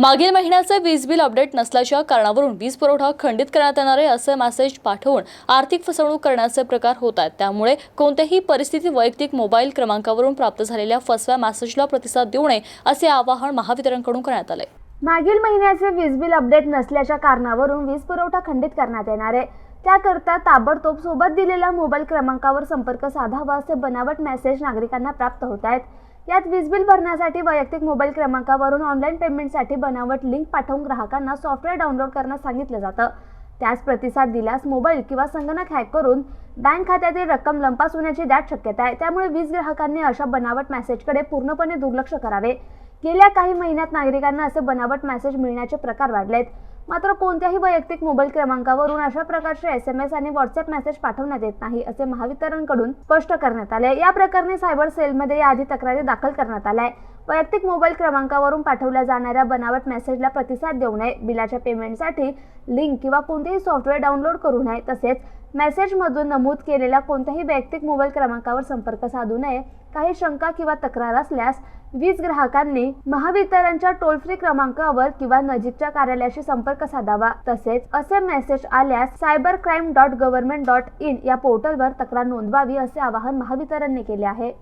मागील महिन्याचे वीज बिल अपडेट नसल्याच्या कारणावरून वीज पुरवठा खंडित करण्यात येणारे असे मेसेज पाठवून आर्थिक फसवणूक करण्याचे प्रकार होत आहेत. त्यामुळे कोणत्याही परिस्थितीत वैयक्तिक मोबाईल क्रमांकावरून प्राप्त झालेल्या फसव्या मेसेजला प्रतिसाद देऊ नये असे आवाहन महावितरणकडून करण्यात आले. मागील महिन्याचे वीज बिल अपडेट नसल्याच्या कारणावरून वीज पुरवठा खंडित करण्यात येणार आहे. त्याकरता ताबडतोब सोबत दिलेल्या मोबाईल क्रमांकावर संपर्क साधावा असे बनावट मेसेज नागरिकांना प्राप्त होत आहेत. यात वीज बिल भरण्यासाठी वैयक्तिक मोबाईल क्रमांकावरून ऑनलाईन पेमेंटसाठी बनावट लिंक पाठवून ग्राहकांना सॉफ्टवेअर डाउनलोड करण्यास सांगितलं जातं. त्यास प्रतिसाद दिल्यास मोबाईल किंवा संगणक हॅक करून बँक खात्यातील रक्कम लंपास होण्याची दाट शक्यता आहे. त्यामुळे वीज ग्राहकांनी अशा बनावट मेसेजकडे पूर्णपणे दुर्लक्ष करावे. गेल्या काही महिन्यात नागरिकांना असे बनावट मेसेज मिळण्याचे प्रकार वाढलेत. मात्र कोणत्याही वैयक्तिक मोबाईल क्रमांकावरून अशा प्रकारचे एस एम एस आणि व्हॉट्सअप मेसेज पाठवण्यात येत नाही असे महावितरणकडून स्पष्ट करण्यात आले या प्रकरणी सायबर सेलमध्ये याआधी तक्रारी दाखल करण्यात आल्या आहे. वैयक्तिक मोबाईल क्रमांकावरून पाठवल्या जाणाऱ्या बनावट मेसेजला प्रतिसाद देऊ नये. बिलाच्या पेमेंटसाठी लिंक किंवा कोणतेही सॉफ्टवेअर डाउनलोड करू नये. तसेच मेसेजमधून नमूद केलेल्या कोणत्याही वैयक्तिक मोबाईल क्रमांकावर संपर्क साधू नये. काही शंका किंवा तक्रार असल्यास वीज ग्राहकांनी महावितरणच्या टोल फ्री क्रमांकावर किंवा नजीकच्या कार्यालयाशी संपर्क साधावा. तसेच असे मेसेज आल्यास cyber crime dot government dot in या पोर्टलवर तक्रार नोंदवावी असे आवाहन महावितरणने केले आहे.